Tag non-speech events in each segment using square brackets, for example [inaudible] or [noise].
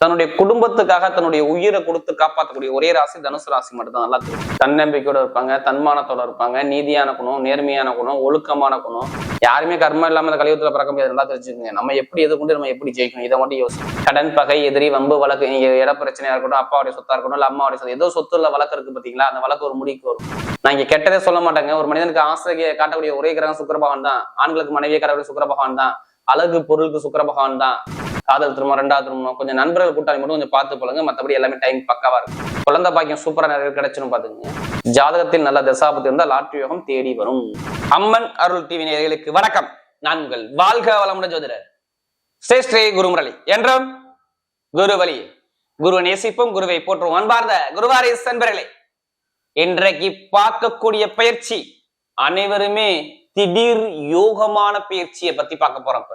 தன்னுடைய குடும்பத்துக்காக தன்னுடைய உயிரை கொடுத்து காப்பாற்றக்கூடிய ஒரே ராசி தனுசு ராசி மட்டும்தான். நல்லா தெரியும். தன்னம்பிக்கையோட இருப்பாங்க தன்மானத்தோட இருப்பாங்க நீதியான குணம் நேர்மையான குணம் ஒழுக்கமான குணம். யாருமே கர்மம் இல்லாம இந்த கலியுகத்துல பிறக்க முடியாது. நல்லா தெரிஞ்சுக்கோங்க. நம்ம எப்படி எது கொண்டு நம்ம எப்படி ஜெயிக்கணும்? இதை மட்டும் யோசிக்கும் கடன் பகை எதிரி வம்பு வழக்கு நீங்க இட பிரச்சனையா இருக்கட்டும் அப்பாவுடைய சொத்தா இருக்கட்டும் இல்ல அம்மாவுடைய சொத்து ஏதோ சொத்துல வழக்கு இருக்கு பாத்தீங்களா? அந்த வழக்கு ஒரு முடிக்கு வரும். நான் இங்க கெட்டதே சொல்ல மாட்டேங்க. ஒரு மனிதனுக்கு ஆசிரியை காட்டக்கூடிய ஒரே கிரகம் சுக்கரபகவான் தான். ஆண்களுக்கு மனைவியை காட்டக்கூடிய சுக்கரபகவான் தான். அழகு பொருளுக்கு சுக்கரபகவான் தான். காதல் திருமணம் ரெண்டாவது திருமணம் கொஞ்சம் நண்பர்கள் கூட்டாளி மட்டும் கொஞ்சம் பார்த்து போலுங்க மற்றபடி எல்லாமே டைம் பக்காவா இருக்கும். குழந்தை பாக்கியம் சூப்பரா நிறைய கிடைச்சுன்னு பாத்துங்க ஜாதகத்தில் நல்ல தசாபத்து இருந்தால் லாட்ரி யோகம் தேடி வரும். அம்மன் அருள் டிவி நேயர்களுக்கு வணக்கம். நான் உங்கள் வாழ்க வளமுடன் ஜோதிடர். ஸ்ரீ ஸ்ரீ குருமுரளி. என்றும் குருவலி. குருவை நேசிப்போம் குருவை போற்றும் அன்பார்ந்த குருவாரி சென்பர்களே இன்றைக்கு பார்க்கக்கூடிய பயிற்சி அனைவருமே திடீர் யோகமான பயிற்சியை பத்தி பார்க்க போறோம்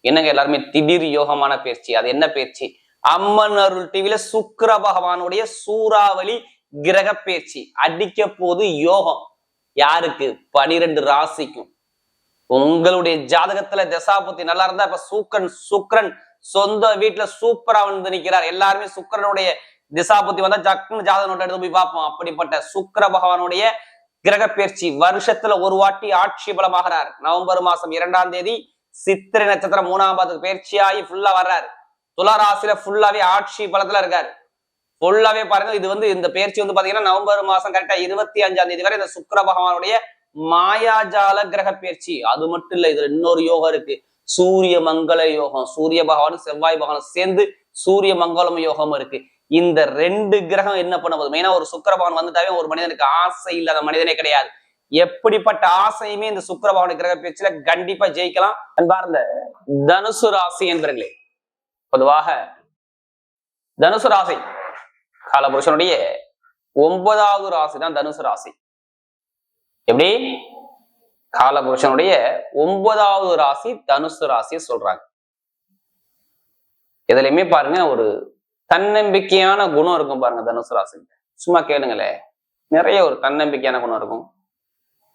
என்னங்க எல்லாருமே? திடீர் யோகமான பயிற்சி அது என்ன பயிற்சி அம்மன் அருள் டிவில சுக்கர பகவானுடைய சூறாவளி கிரக பயிற்சி அடிக்க போது யோகம். யாருக்கு? பனிரெண்டு ராசிக்கும். உங்களுடைய ஜாதகத்துல தசாபுத்தி நல்லா இருந்தா இப்ப சூக்கன் சுக்ரன் சொந்த வீட்டுல சூப்பரா வந்து நிற்கிறார் எல்லாருமே சுக்கரனுடைய திசாபுத்தி வந்தா ஜக்குன்னு ஜாதக நோட்டை எடுத்து போய் பார்ப்போம். அப்படிப்பட்ட சுக்கர பகவானுடைய கிரக பயிற்சி வருஷத்துல ஒரு வாட்டி ஆட்சி பலமாகிறார். நவம்பர் மாசம் இரண்டாம் தேதி சித்திரை நட்சத்திரம் மூணாம் பாதத்துக்கு பயிற்சியாகி ஃபுல்லா வர்றாரு. துளாராசில ஃபுல்லாவே ஆட்சி பலத்துல இருக்காரு. ஃபுல்லாவே பாருங்க இது வந்து இந்த பயிற்சி வந்து பாத்தீங்கன்னா நவம்பர் மாசம் கரெக்டா இருபத்தி அஞ்சாம் தேதி வரை இந்த சுக்கிர பகவானுடைய மாயாஜால கிரக பயிற்சி. அது மட்டும் இல்ல இதுல இன்னொரு யோகம் இருக்கு. சூரிய மங்கள யோகம். சூரிய பகவானும் செவ்வாய் பகவானும் சேர்ந்து சூரிய மங்களம் யோகம் இருக்கு. இந்த ரெண்டு கிரகம் என்ன பண்ண போகுது? மெயினா ஒரு சுக்கர பகவான் வந்துட்டாவே ஒரு மனிதனுக்கு ஆசை இல்லாத மனிதனே கிடையாது. எப்படிப்பட்ட ஆசையுமே இந்த சுக்கிர கிரக பேச்சுல கண்டிப்பா ஜெயிக்கலாம். அன்பார்ந்த தனுசு ராசி என்பர்களே பொதுவாக தனுசு ராசி காலபுருஷனுடைய ஒன்பதாவது ராசி தான் தனுசு ராசி. எப்படி? காலபுருஷனுடைய ஒன்பதாவது ராசி தனுசு ராசியை சொல்றாங்க. இதுலயுமே பாருங்க ஒரு தன்னம்பிக்கையான குணம் இருக்கும் பாருங்க தனுசு ராசி சும்மா கேளுங்களே நிறைய ஒரு தன்னம்பிக்கையான குணம் இருக்கும்.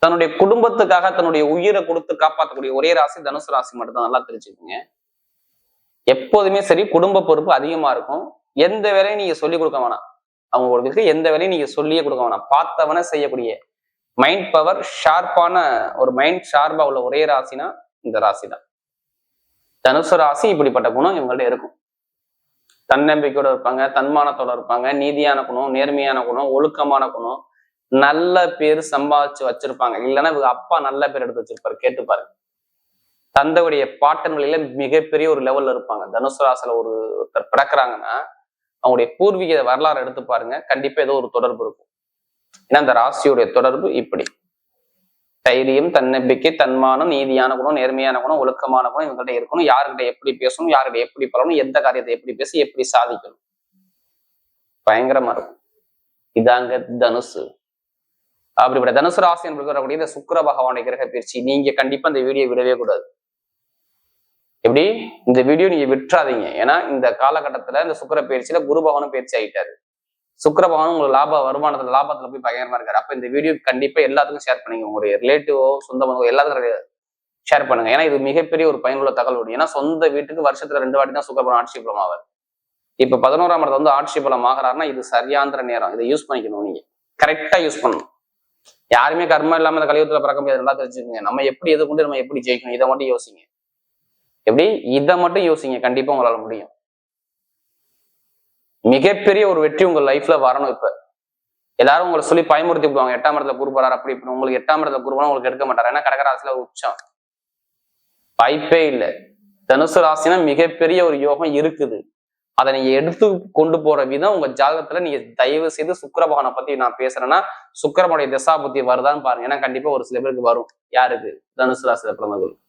தன்னுடைய குடும்பத்துக்காக தன்னுடைய உயிரை கொடுத்து காப்பாற்றக்கூடிய ஒரே ராசி தனுசு ராசி மட்டும்தான். நல்லா தெரிஞ்சுக்கோங்க. எப்போதுமே சரி குடும்ப பொறுப்பு அதிகமா இருக்கும். எந்த வேலையும் நீங்க சொல்லி கொடுக்க வேணாம். அவங்களுக்கு எந்த வேலையும் நீங்க சொல்லியே கொடுக்க வேணாம். பார்த்தவன செய்யக்கூடிய மைண்ட் பவர் ஷார்ப்பான ஒரு மைண்ட் ஷார்ப்பா உள்ள ஒரே ராசினா இந்த ராசி தான் தனுசு ராசி இப்படிப்பட்ட குணம் இவங்கள்ட்ட இருக்கும். தன்னம்பிக்கையோட இருப்பாங்க தன்மானத்தோட இருப்பாங்க நீதியான குணம் நேர்மையான குணம் ஒழுக்கமான குணம் நல்ல பேர் சம்பாதிச்சு வச்சிருப்பாங்க. இல்லைன்னா இவங்க அப்பா நல்ல பேர் எடுத்து வச்சிருப்பாரு. கேட்டு பாருங்க. தந்தையுடைய பாட்டன் வழியில மிகப்பெரிய ஒரு லெவல்ல இருப்பாங்க. தனுசு ராசில ஒரு ஒருத்தர் பிறக்கிறாங்கன்னா அவங்களுடைய பூர்வீக வரலாறு எடுத்து பாருங்க. கண்டிப்பா ஏதோ ஒரு தொடர்பு இருக்கும். ஏன்னா அந்த ராசியுடைய தொடர்பு இப்படி. தைரியம் தன்னம்பிக்கை தன்மானம் நீதியான குணம் நேர்மையான குணம் ஒழுக்கமான குணம் இவங்கள்ட்ட இருக்கணும். யாருக்கிட்ட எப்படி பேசணும் யாருக்கிட்ட எப்படி பழகணும் எந்த காரியத்தை எப்படி பேசி எப்படி சாதிக்கணும். பயங்கரமா இருக்கும். இதாங்க தனுசு. அப்படிப்பட்ட தனுசு ராசி என்று வரக்கூடிய இந்த சுக்கர பகவானுடைய கிரக பயிற்சி நீங்க கண்டிப்பா இந்த வீடியோ விடவே கூடாது. எப்படி? இந்த வீடியோ நீங்க விட்டுறாதீங்க. ஏன்னா இந்த காலகட்டத்துல இந்த சுக்கிர பயிற்சியில குரு பகவானும் பயிற்சி ஆயிட்டாரு. சுக்கர பகவானும் உங்களுக்கு லாப வருமானத்துல லாபத்துல போய் பயங்கரமா இருக்காரு. அப்ப இந்த வீடியோ கண்டிப்பா எல்லாத்துக்கும் ஷேர் பண்ணுங்க. உங்களுடைய ரிலேட்டிவோ சொந்த பந்தவோ எல்லாத்துக்கும் ஷேர் பண்ணுங்க. ஏன்னா இது மிகப்பெரிய ஒரு பயனுள்ள தகவல் ஏன்னா சொந்த வீட்டுக்கு வருஷத்துல ரெண்டு வாட்டி தான் சுக்கரபலம் ஆட்சி பலம் ஆவார். இப்ப பதினோராம் இடத்துல வந்து ஆட்சி பலம் ஆகிறாருன்னா இது சரியாந்திர நேரம். இதை யூஸ் பண்ணிக்கணும் நீங்க. கரெக்டா யூஸ் பண்ணணும். யாருமே கர்மம் இல்லாம அந்த கலியுகத்துல பிறக்க முடியாது. நல்லா தெரிஞ்சுக்கோங்க. நம்ம எப்படி எது கொண்டு நம்ம எப்படி ஜெயிக்கணும்? இதை மட்டும் யோசிங்க. எப்படி? இதை மட்டும் யோசிங்க. கண்டிப்பா உங்களால முடியும். மிகப்பெரிய ஒரு வெற்றி உங்க லைஃப்ல வரணும் இப்ப. எல்லாரும் உங்களை சொல்லி பயமுறுத்தி விடுவாங்க. எட்டாம் இடத்துல குருபரார் அப்படி இப்படி உங்களுக்கு எட்டாம் இடத்துல குருபரா உங்களுக்கு எடுக்க மாட்டார். ஏன்னா கடகராசில உச்சம். வாய்ப்பே இல்லை. தனுசு ராசினா மிகப்பெரிய ஒரு யோகம் இருக்குது. அதை நீங்க எடுத்து கொண்டு போற விதம் உங்க ஜாதகத்துல நீங்க தயவு செய்து சுக்கரபகனை பத்தி நான் பேசுறேன்னா சுக்கரனுடைய திசா புத்தி வருதான்னு பாருங்க. ஏன்னா கண்டிப்பா ஒரு சில பேருக்கு வரும். யாருக்கு? தனுசு ராசியில பிறந்தவர்கள்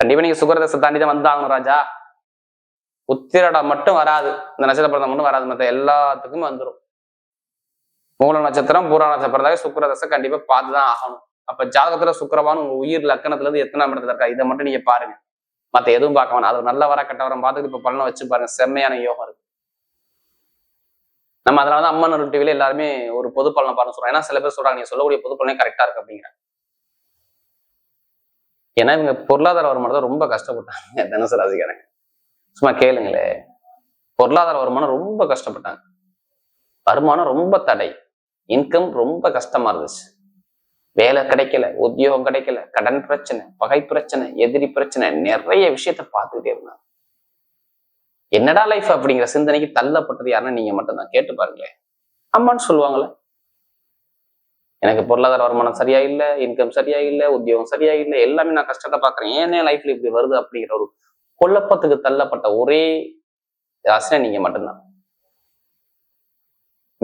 கண்டிப்பா நீங்க சுக்கர தசை தாண்டி தான் வந்தாங்க ராஜா. உத்திரடம் மட்டும் வராது. இந்த நட்சத்திர பிறந்தம் மட்டும் வராது. மற்ற எல்லாத்துக்கும் வந்துடும் மூல நட்சத்திரம் பூரா நட்சத்திரம் சுக்கர தசை கண்டிப்பா பார்த்துதான் ஆகணும். அப்ப ஜாதகத்துல சுக்கரவான் உங்க உயிர் லக்கணத்துல இருந்து எத்தனாம் இடத்துல இருக்கா இதை மட்டும் நீங்க பாருங்க. மத்த எதுவும் பார்க்க வேணாம். அது ஒரு நல்ல வர கெட்ட வரம் பார்த்துட்டு இப்ப பலனை வச்சு பாருங்க. செம்மையான யோகம் இருக்கு. நம்ம அதனாலதான் அம்மன் ஒரு டிவில எல்லாருமே ஒரு பொது பலனை பாருங்க சொல்றோம் ஏன்னா சில பேர் சொல்றாங்க நீங்க சொல்லக்கூடிய பொது பலனே கரெக்டா இருக்கு அப்படிங்கிற. ஏன்னா இவங்க பொருளாதார வருமானத்தை ரொம்ப கஷ்டப்பட்டாங்க. தனுசு ராசிக்காரங்க. சும்மா கேளுங்களே. பொருளாதார வருமானம் ரொம்ப கஷ்டப்பட்டாங்க. வருமானம் ரொம்ப தடை. இன்கம் ரொம்ப கஷ்டமா இருந்துச்சு. வேலை கிடைக்கல உத்தியோகம் கிடைக்கல கடன் பிரச்சனை பகை பிரச்சனை எதிரி பிரச்சனை நிறைய விஷயத்த பார்த்துக்கிட்டே இருந்தாங்க. என்னடா லைஃப் அப்படிங்கிற சிந்தனைக்கு தள்ளப்பட்டது யாருன்னா நீங்க மட்டும்தான். கேட்டு பாருங்களேன். அம்மான்னு சொல்லுவாங்களே எனக்கு பொருளாதார வருமானம் சரியா இல்ல இன்கம் சரியா இல்ல உத்தியோகம் சரியா இல்ல எல்லாமே நான் கஷ்டத்தை பாக்குறேன் ஏனே லைஃப்ல இப்படி வருது அப்படிங்கிற ஒரு குழப்பத்துக்கு தள்ளப்பட்ட ஒரே ராசினா நீங்க மட்டும்தான்.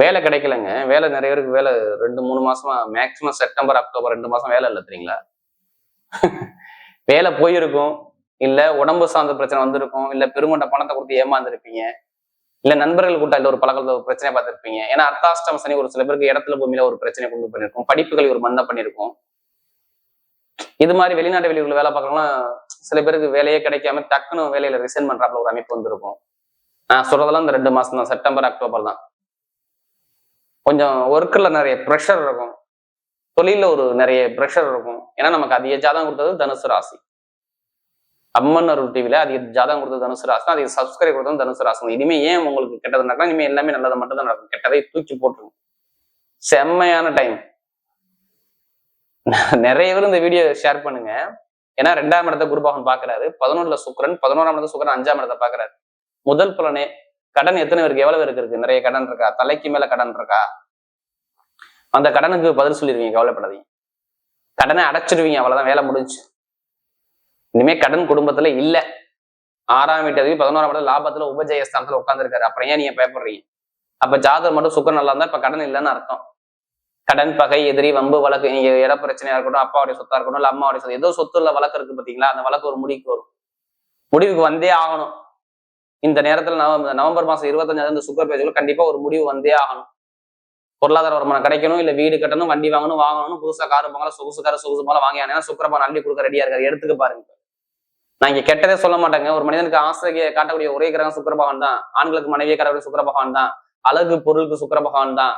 வேலை கிடைக்கலங்க. வேலை நிறைய பேருக்கு வேலை ரெண்டு மூணு மாசமா மேக்சிமம் செப்டம்பர் அக்டோபர் ரெண்டு மாசம் வேலை இல்லை தெரியுங்களா? [laughs] வேலை போயிருக்கும். இல்ல உடம்பு சார்ந்த பிரச்சனை வந்திருக்கும். இல்ல பெருங்கொண்ட பணத்தை கொடுத்து ஏமாந்துருப்பீங்க. இல்ல நண்பர்கள் கூட்டாளில ஒரு பழக்கத்துல ஒரு பிரச்சனை பார்த்துருப்பீங்க. ஏன்னா அர்த்தாஷ்டம சனி ஒரு சில பேருக்கு இடத்துல பூமியில ஒரு பிரச்சனை கொண்டு பண்ணிருக்கும் படிப்புகளை ஒரு மந்த பண்ணிருக்கும் இது மாதிரி வெளிநாட்டு வெளியூர்ல வேலை பார்க்கலாம் சில பேருக்கு வேலையே கிடைக்காம டக்குன்னு வேலையில ரிசைன் பண்றாப்புல ஒரு அமைப்பு வந்திருக்கும். நான் சொல்றதெல்லாம் இந்த ரெண்டு மாசம் தான் செப்டம்பர் அக்டோபர் தான். கொஞ்சம் ஒர்க்கில் நிறைய ப்ரெஷர் இருக்கும். தொழில ஒரு நிறைய ப்ரெஷர் இருக்கும். ஏன்னா நமக்கு அதிக ஜாதகம் கொடுத்தது தனுசு ராசி. அம்மன் அருள் டிவில அதிக ஜாதகம் கொடுத்தது தனுசு ராசி தான் அதிக சப்ஸ்கிரைப் கொடுத்தது தனுசு ராசி. இனிமேல் இனிமே ஏன் உங்களுக்கு கெட்டது நடக்கலாம் இனிமே எல்லாமே நல்லது மட்டும் தான் நடக்கும். கெட்டதை தூக்கி போட்டுருங்க. செம்மையான டைம் நிறைய பேர் இந்த வீடியோ ஷேர் பண்ணுங்க. ஏன்னா ரெண்டாம் இடத்த குருபாகன் பாக்குறாரு பதினொன்றுல சுக்கரன் பதினோராம் இடத்த சுக்கரன் அஞ்சாம் இடத்தை பாக்குறாரு முதல் பலனே கடன் எத்தனை பேருக்கு எவ்வளவு பேருக்கு இருக்கு? நிறைய கடன் இருக்கா? தலைக்கு மேல கடன் இருக்கா? அந்த கடனுக்கு பதில் சொல்லிடுவீங்க கவலைப்படாதீங்க. கடனை அடைச்சிடுவீங்க அவ்வளவுதான் வேலை முடிஞ்சு. இனிமே கடன் குடும்பத்துல இல்ல. ஆறாம் வீட்டு பதினோராம் இடத்துல லாபத்துல உபஜயஸ்தானத்துல உட்காந்துருக்காரு அப்புறம் ஏன் நீங்க பயப்படுறீங்க அப்ப ஜாதகம் மட்டும் சுக்கரம் நல்லா இருந்தா இப்ப கடன் இல்லைன்னு அர்த்தம். கடன் பகை எதிரி வம்பு வழக்கு நீங்க இட பிரச்சனையா இருக்கட்டும் அப்பாவுடைய சொத்தா இருக்கட்டும் இல்ல அம்மாவுடைய சொத்து ஏதோ சொத்து உள்ள வழக்கு இருக்கு பாத்தீங்களா? அந்த வழக்கு ஒரு முடிவுக்கு வரும். முடிவுக்கு வந்தே ஆகணும். இந்த நேரத்துல நவம்பர் நவம்பர் மாசம் இருபத்தஞ்சாவது இந்த சுக்கர் பேஜுக்குள்ள கண்டிப்பா ஒரு முடிவு வந்தே ஆகணும். பொருளாதார வருமானம் கிடைக்கணும் இல்ல வீடு கட்டணும் வண்டி வாங்கணும் வாங்கணும் புதுசா காரு வாங்கலாம் சொகுசு காரு சொகுசு போல வாங்கி ஏன்னா சுக்கரபான் அள்ளி கொடுக்க ரெடியா இருக்காரு. எடுத்துக்க பாருங்க நான் இங்க கெட்டதே சொல்ல மாட்டேங்க. ஒரு மனிதனுக்கு ஆசிரியை காட்டக்கூடிய ஒரே கிரகம் சுக்கர பகவான் தான். ஆண்களுக்கு மனைவியை காட்டக்கூடிய சுக்கர பகவான் தான். அழகு பொருளுக்கு சுக்கர பகவான் தான்.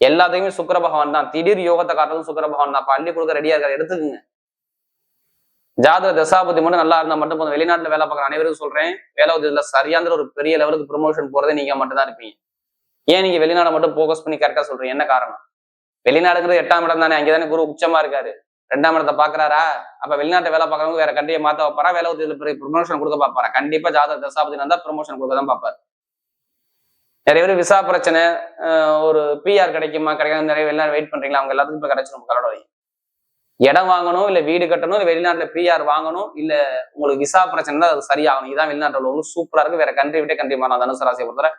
எல்லாத்தையுமே சுக்கர பகவான் தான். திடீர் யோகத்தை காட்டுறதும் சுக்கர பகவான் தான். அப்ப அள்ளி கொடுக்க ரெடியா இருக்காரு. எடுத்துக்குங்க. ஜாதக தசாபதி மட்டும் நல்லா இருந்தால் மட்டும் போதும். வெளிநாட்டுல வேலை பார்க்குற அனைவருக்கும் சொல்றேன். வேலை உதவியில சரியான ஒரு பெரிய லெவலுக்கு ப்ரொமோஷன் போறதே நீங்க மட்டும் தான் இருப்பீங்க. ஏன் நீங்கள் வெளிநாடு மட்டும் ஃபோக்கஸ் பண்ணி கரெக்டா சொல்கிறீங்க என்ன காரணம்? வெளிநாடுங்கிறது எட்டாம் இடம் தானே. அங்கதானே குரு உச்சமா இருக்காரு. ரெண்டாம் இடத்தை பாக்குறாரா அப்ப வெளிநாட்டை வேலை பார்க்கறவங்க வேற கண்டியை மாத்த வைப்பாரா? வேலை உதவியில பெரிய ப்ரொமோஷன் கொடுக்க பார்ப்பாரா? கண்டிப்பா ஜாதக தசாபதி இருந்தா ப்ரொமோஷன் கொடுக்க தான் பாப்பாரு நிறைய பேர் விசா பிரச்சனை ஒரு பிஆர் கிடைக்குமா? கிடைக்காது? நிறைய வெளிநாடு வெயிட் பண்றீங்களா? அவங்க எல்லாத்துக்கும் இப்ப கிடைச்சிடும் கலோட இடம் வாங்கணும் இல்ல வீடு கட்டணும் இல்லை வெளிநாட்டுல பிஆர் வாங்கணும் இல்ல உங்களுக்கு விசா பிரச்சனை தான் அது சரியாகணும். இதான் வெளிநாட்டில் உள்ளவங்களுக்கு சூப்பரா இருக்கு. வேற கண்ட்ரி விட்டே கண்ட்ரி மாறலாம். தனுசு ராசியை பொறுத்தவரை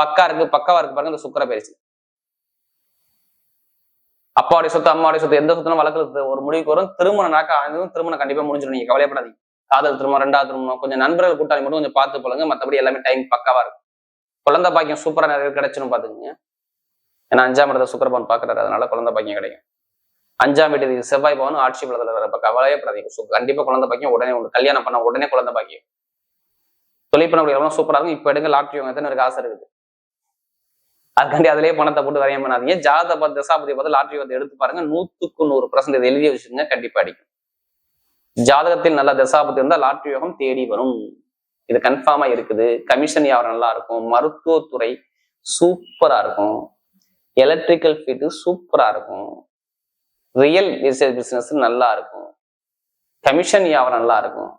பக்கா இருக்கு. பக்காவா இருக்கு பாருங்க. இந்த சுக்கர பயிற்சி. அப்பாவுடைய சொத்து அம்மாவுடைய சொத்து எந்த சொத்துனா வழக்கு ஒரு முடிவுக்கு வரும். திருமண நாக்க ஆனதும் திருமணம் கண்டிப்பா முடிஞ்சிடும். நீங்க கவலைப்படாதீங்க. காதல் திருமணம் ரெண்டாவது திருமணம். கொஞ்சம் நண்பர்கள் கூட்டாளி மட்டும் கொஞ்சம் பார்த்து போலுங்க மத்தபடி எல்லாமே டைம் பக்காவா இருக்கும். குழந்தை பாக்கியம் சூப்பரா நிறைய பேர் கிடைச்சுன்னு பாத்துக்கோங்க. ஏன்னா அஞ்சாம் இடத்த சுக்கரபான் பாக்குறாரு அதனால குழந்தை பாக்கியம் கிடைக்கும். அஞ்சாம் வீட்டுக்கு செவ்வாய் பவன் ஆட்சி பலத்துல வர கவலையப்படாதீங்க ஸோ கண்டிப்பா குழந்தை பாக்கியம் உடனே உண்டு. கல்யாணம் பண்ண உடனே குழந்தை பாக்கியம். தொழில் சூப்பரா இருக்கும். இப்ப எடுங்க லாட்ரி வாங்க. எத்தனை இருக்கு ஆசை இருக்குது? அதுக்காண்டி அதிலேயே பணத்தை போட்டு வரையம் பண்ணாதீங்க. ஜாத பத் தசாபதி பார்த்து லாட்ரி வந்து எடுத்து பாருங்க. நூத்துக்கு நூறு பர்சன்ட் இதை எழுதி வச்சுருங்க கண்டிப்பா அடிக்கும். ஜாதகத்தில் நல்ல தசாபதி இருந்தால் லாட்ரி யோகம் தேடி வரும். இது கன்ஃபார்மா இருக்குது. கமிஷன் வியாபாரம் நல்லா இருக்கும்? மருத்துவத்துறை சூப்பரா இருக்கும். எலக்ட்ரிக்கல் ஃபீல்டு சூப்பரா இருக்கும். ரியல் எஸ்டேட் பிசினஸ் நல்லா இருக்கும் கமிஷன் வியாபாரம் நல்லா இருக்கும்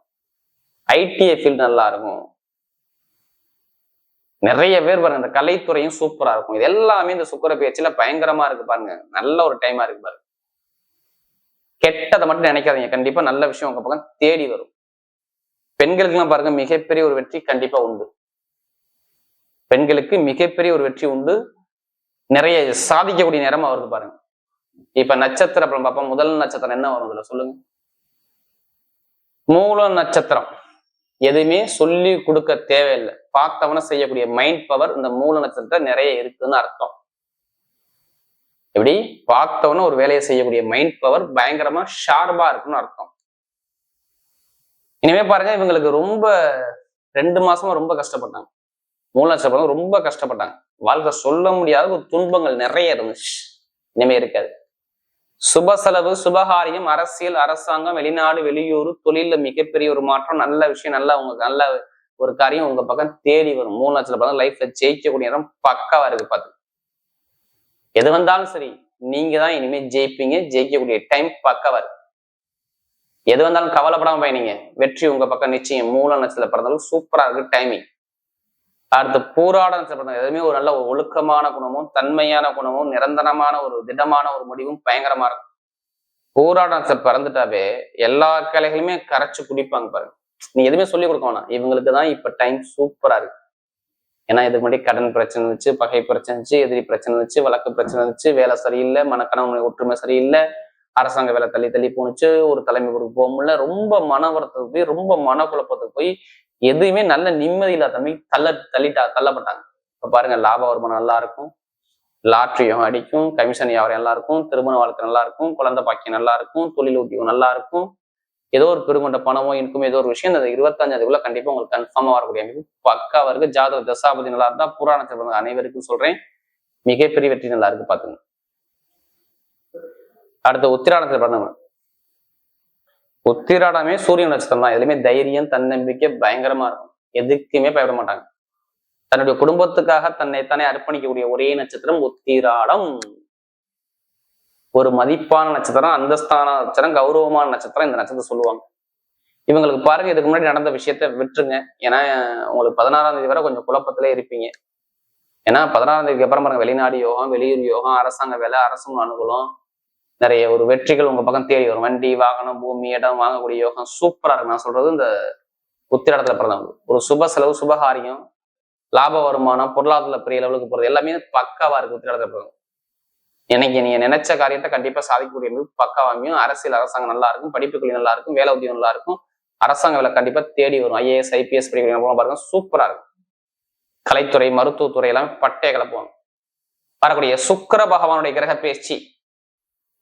ஐடிஐ ஃபீல்டு நல்லா இருக்கும் நிறைய பேர் பாருங்க இந்த கலைத்துறையும் சூப்பரா இருக்கும். இது எல்லாமே இந்த சுக்கர பேச்சுல பயங்கரமா இருக்கு பாருங்க. நல்ல ஒரு டைமா இருக்கு பாருங்க. கெட்டதை மட்டும் நினைக்காதீங்க. கண்டிப்பா நல்ல விஷயம் உங்க பக்கம் தேடி வரும். பெண்களுக்கெல்லாம் பாருங்க மிகப்பெரிய ஒரு வெற்றி கண்டிப்பா உண்டு. பெண்களுக்கு மிகப்பெரிய ஒரு வெற்றி உண்டு. நிறைய சாதிக்கக்கூடிய நேரமா வருது பாருங்க. இப்ப நட்சத்திர பலன் பார்ப்போம் முதல் நட்சத்திரம் என்ன வரும் இதுல சொல்லுங்க. மூல நட்சத்திரம். எதுவுமே சொல்லி கொடுக்க தேவையில்லை. பார்த்தவன செய்யக்கூடிய மைண்ட் பவர் இந்த மூல நட்சத்திரத்துல நிறைய இருக்குன்னு அர்த்தம். எப்படி? பார்த்தவன ஒரு வேலையை செய்யக்கூடிய மைண்ட் பவர் பயங்கரமா ஷார்பா இருக்குன்னு அர்த்தம். இனிமே பாருங்க இவங்களுக்கு ரொம்ப ரெண்டு மாசமா ரொம்ப கஷ்டப்பட்டாங்க. மூல நட்சத்திரம் ரொம்ப கஷ்டப்பட்டாங்க. வாழ்க்கை சொல்ல முடியாத ஒரு துன்பங்கள் நிறைய இருந்துச்சு. இனிமே இருக்காது. சுப செலவு சுபகாரியம் அரசியல் அரசாங்கம் வெளிநாடு வெளியூர் தொழில மிகப்பெரிய ஒரு மாற்றம் நல்ல விஷயம் நல்ல உங்களுக்கு நல்ல ஒரு காரியம் உங்க பக்கம் தேடி வரும். மூணு லட்சத்துல பார்த்தா லைஃப்ல ஜெயிக்கக்கூடிய இடம் பக்காவா இருக்கு பாத்து. எது வந்தாலும் சரி நீங்க தான் இனிமே ஜெயிப்பீங்க ஜெயிக்கக்கூடிய டைம் பக்காவா இருக்கு. எது வந்தாலும் கவலைப்படாம பயணிங்க வெற்றி உங்க பக்கம் நிச்சயம். மூல நட்சத்திரத்துல பிறந்தாலும் சூப்பரா இருக்கு டைமிங் அடுத்து பூராட சொல்றாங்க எதுவுமே ஒரு நல்ல ஒரு ஒழுக்கமான குணமும் தன்மையான குணமும் நிரந்தரமான ஒரு திடமான ஒரு முடிவும் பயங்கரமா இருக்கும். பூராட பறந்துட்டாவே பிறந்துட்டாவே எல்லா கிளைகளுமே கரைச்சு குடிப்பாங்க பாருங்க. நீ எதுவுமே சொல்லி கொடுக்க வேணாம். இவங்களுக்கு தான் இப்ப டைம் சூப்பரா இருக்கு. ஏன்னா இதுக்கு முன்னாடி கடன் பிரச்சனை இருந்துச்சு பகை பிரச்சனை இருந்துச்சு எதிரி பிரச்சனை இருந்துச்சு வழக்கு பிரச்சனை இருந்துச்சு வேலை சரியில்லை மனக்கணவன் ஒற்றுமை சரியில்லை அரசாங்க வேலை தள்ளி தள்ளி போணுச்சு ஒரு தலைமை பொறுப்பு போக முடியல. ரொம்ப மன வருத்தத்துக்கு போய் ரொம்ப மன குழப்பத்துக்கு போய் எதுவுமே நல்ல நிம்மதி இல்லாத தம்பி தள்ள தள்ளிட்டா தள்ளப்பட்டாங்க. இப்போ பாருங்க லாப வருமானம் நல்லா இருக்கும். லாட்ரியும் அடிக்கும். கமிஷன் வியாபாரம் நல்லா இருக்கும். திருமண வாழ்க்கை நல்லா இருக்கும். குழந்தை பாக்கியம் நல்லா இருக்கும். தொழில் உத்தியோகம் நல்லா இருக்கும். ஏதோ ஒரு பெருங்கொண்ட பணமோ இருக்கும் ஏதோ ஒரு விஷயம் அந்த இருபத்தஞ்சாவதுக்குள்ள கண்டிப்பா உங்களுக்கு கன்ஃபார்மா வரக்கூடிய அமைப்பு. பக்காவா இருக்கு ஜாதக தசாபதி நல்லா இருந்தா புராணத்தில் பிறந்த அனைவருக்கும் சொல்றேன். மிகப்பெரிய வெற்றி நல்லா இருக்கு பாத்துங்க அடுத்த உத்திராடத்தில் பிறந்தவங்க. உத்திராடமே சூரிய நட்சத்திரம் தான். எதுலையுமே தைரியம் தன்னம்பிக்கை பயங்கரமா இருக்கும். எதுக்குமே பயப்பட மாட்டாங்க. தன்னுடைய குடும்பத்துக்காக தன்னை தானே அர்ப்பணிக்கக்கூடிய ஒரே நட்சத்திரம் உத்திராடம். ஒரு மதிப்பான நட்சத்திரம் அந்தஸ்தான நட்சத்திரம் கௌரவமான நட்சத்திரம் இந்த நட்சத்திரம் சொல்லுவாங்க. இவங்களுக்கு பாருங்க இதுக்கு முன்னாடி நடந்த விஷயத்த விட்டுருங்க. ஏன்னா உங்களுக்கு பதினாறாம் தேதி வரை கொஞ்சம் குழப்பத்திலே இருப்பீங்க. ஏன்னா பதினாறாம் தேதிக்கு அப்புறம் பாருங்க வெளிநாடு யோகம் வெளியூர் யோகம் அரசாங்க வேலை அரசு அனுகூலம் நிறைய ஒரு வெற்றிகள் உங்க பக்கம் தேடி வரும். வண்டி வாகனம் பூமி இடம் வாங்கக்கூடிய யோகம் சூப்பரா இருக்கு. நான் சொல்றது இந்த உத்திராடத்துல பிறந்தவங்க ஒரு சுப செலவு சுபகாரியம் லாப வருமானம் பொருளாதாரத்துல பெரிய லெவலுக்கு போறது எல்லாமே பக்காவா இருக்கு உத்திராடத்துல பிறந்தவங்க. எனக்கு நீங்க நினைச்ச காரியத்தை கண்டிப்பா சாதிக்கக்கூடிய பக்காவாமையும் அரசியல் அரசாங்கம் நல்லா இருக்கும். படிப்புகள் நல்லா இருக்கும். வேலை உதவி நல்லா இருக்கும். அரசாங்க வேலை கண்டிப்பா தேடி வரும். ஐஏஎஸ் ஐபிஎஸ் படிக்கிற பாருங்க சூப்பரா இருக்கும் கலைத்துறை மருத்துவத்துறை எல்லாமே பட்டய கலப்புவாங்க வரக்கூடிய சுக்கிர பகவானுடைய கிரக பேச்சு